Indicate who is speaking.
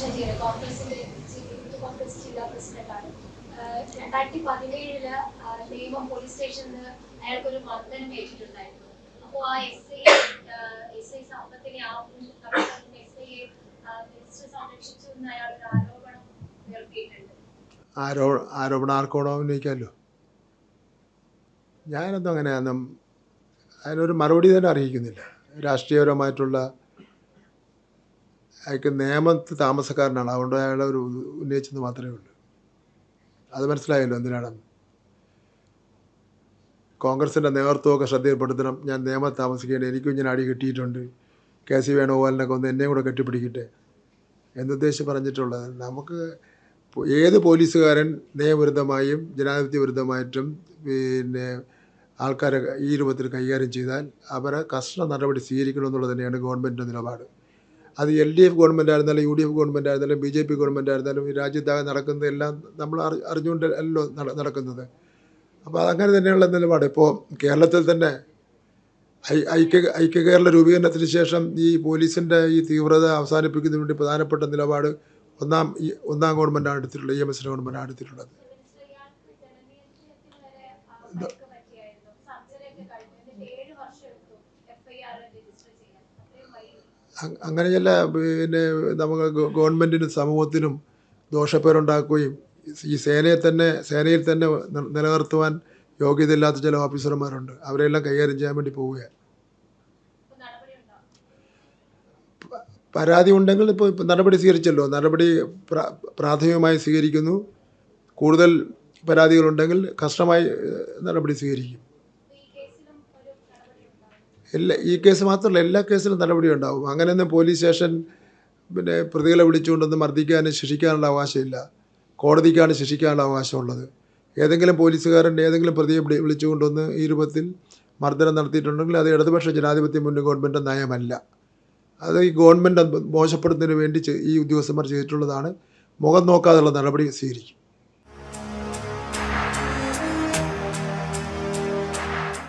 Speaker 1: ഷജീർ കോൺഗ്രസിന്റെ കോൺഗ്രസ് ജില്ലാ പ്രസിഡന്റാണ്. രണ്ടായിരത്തി പതിനേഴിൽ നേമം പോലീസ് സ്റ്റേഷനിൽ അയാൾക്കൊരു മർദ്ദനം ഏറ്റിട്ടുണ്ടായിരുന്നു. അപ്പോൾ ആ എസ് ഐ എസ് ഐ സമ്പത്തിനെ ആ എസ് ഐയെ മിനിസ്റ്റർ സംരക്ഷിച്ചു എന്ന് അയാൾ ആരോപണം ഉയർത്തിയിട്ടുണ്ട്.
Speaker 2: ആരോ ആരോപണം ആർക്കോടോ ഉന്നയിക്കാമല്ലോ ഞാനൊന്നും അങ്ങനെ അതിനൊരു മറുപടി തന്നെ അറിയിക്കുന്നില്ല. രാഷ്ട്രീയപരമായിട്ടുള്ള അയാൾക്ക് നിയമത്ത് താമസക്കാരനാണ്. അതുകൊണ്ട് അയാളെ ഒരു ഉന്നയിച്ചെന്ന് മാത്രമേ ഉള്ളൂ. അത് മനസ്സിലായല്ലോ എന്തിനാണെന്ന്. കോൺഗ്രസിന്റെ നേതൃത്വമൊക്കെ ശ്രദ്ധയിൽപ്പെടുത്തണം. ഞാൻ നിയമത്ത് താമസിക്കേണ്ട എനിക്കും ഞാൻ അടി കിട്ടിയിട്ടുണ്ട്. കെ സി വേണുഗോപാലിനൊക്കെ ഒന്ന് എന്നെയും കൂടെ കെട്ടിപ്പിടിക്കട്ടെ എന്നുദ്ദേശിച്ച് പറഞ്ഞിട്ടുള്ളത്. നമുക്ക് ഏത് പോലീസുകാരൻ നിയമവിരുദ്ധമായും ജനാധിപത്യ വിരുദ്ധമായിട്ടും പിന്നെ ആൾക്കാരെ ഈ രൂപത്തിൽ കൈകാര്യം ചെയ്താൽ അവരെ കർശന നടപടി സ്വീകരിക്കണമെന്നുള്ളത് തന്നെയാണ് ഗവൺമെന്റിന്റെ നിലപാട്. അത് എൽ ഡി എഫ് ഗവൺമെന്റ് ആയിരുന്നാലും യു ഡി എഫ് ഗവൺമെന്റ് ആയിരുന്നാലും ബി ജെ പി ഗവൺമെന്റ് ആയിരുന്നാലും ഈ രാജ്യത്താകെ നടക്കുന്നതെല്ലാം നമ്മൾ അറി അറിഞ്ഞുകൊണ്ട് അല്ലല്ലോ നട- നടക്കുന്നത്. അപ്പോൾ അതങ്ങനെ തന്നെയുള്ള നിലപാട്. ഇപ്പോൾ കേരളത്തിൽ തന്നെ ഐ- ഐക്യ ഐക്യ കേരള രൂപീകരണത്തിന് ശേഷം ഈ പോലീസിന്റെ ഈ തീവ്രത അവസാനിപ്പിക്കുന്നതിന് വേണ്ടി പ്രധാനപ്പെട്ട നിലപാട് ഒന്നാം ഈ ഒന്നാം ഗവൺമെന്റാണ് എടുത്തിട്ടുള്ളത് ഇ എം എസിന്റെ ഗവൺമെന്റാണ് എടുത്തിട്ടുള്ളത്. അങ്ങനെ ചില പിന്നെ നമുക്ക് ഗവൺമെന്റിനും സമൂഹത്തിനും ദോഷപ്പേരുണ്ടാക്കുകയും ഈ സേനയെ തന്നെ സേനയിൽ തന്നെ നിലനിർത്തുവാൻ യോഗ്യതയില്ലാത്ത ചില ഓഫീസർമാരുണ്ട്. അവരെല്ലാം കൈകാര്യം ചെയ്യാൻ വേണ്ടി പോവുകയാണ്. പരാതി ഉണ്ടെങ്കിൽ ഇപ്പോൾ നടപടി സ്വീകരിച്ചല്ലോ. നടപടി പ്രാ പ്രാഥമികമായി സ്വീകരിക്കുന്നു. കൂടുതൽ പരാതികളുണ്ടെങ്കിൽ കഷ്ടമായി നടപടി സ്വീകരിക്കും
Speaker 1: അപ്പൊ ഈ കേസിലും ഒരു നടപടി ഉണ്ടാവും
Speaker 2: എല്ലാ ഈ കേസ് മാത്രമല്ല എല്ലാ കേസിലും നടപടി ഉണ്ടാവും അങ്ങനെയൊന്നും പോലീസ് സ്റ്റേഷൻ പിന്നെ പ്രതികളെ വിളിച്ചുകൊണ്ടൊന്ന് മർദ്ദിക്കാനും ശിക്ഷിക്കാനുള്ള അവകാശമില്ല. കോടതിക്കാണ് ശിക്ഷിക്കാനുള്ള അവകാശമുള്ളത്. ഏതെങ്കിലും പോലീസുകാരൻ ഏതെങ്കിലും പ്രതിയെ വിളി- വിളിച്ചുകൊണ്ടൊന്ന് ഈ രൂപത്തിൽ മർദ്ദനം നടത്തിയിട്ടുണ്ടെങ്കിൽ അത് ഇടതുപക്ഷ ജനാധിപത്യ മുന്നിൽ ഗവൺമെന്റ് നയമല്ല. അത് ഈ ഗവൺമെന്റ് മോശപ്പെടുത്തുന്നതിന് വേണ്ടി ഈ ഉദ്യോഗസ്ഥന്മാർ ചെയ്തിട്ടുള്ളതാണ്. മുഖം നോക്കാതുള്ള നടപടി സ്വീകരിക്കും.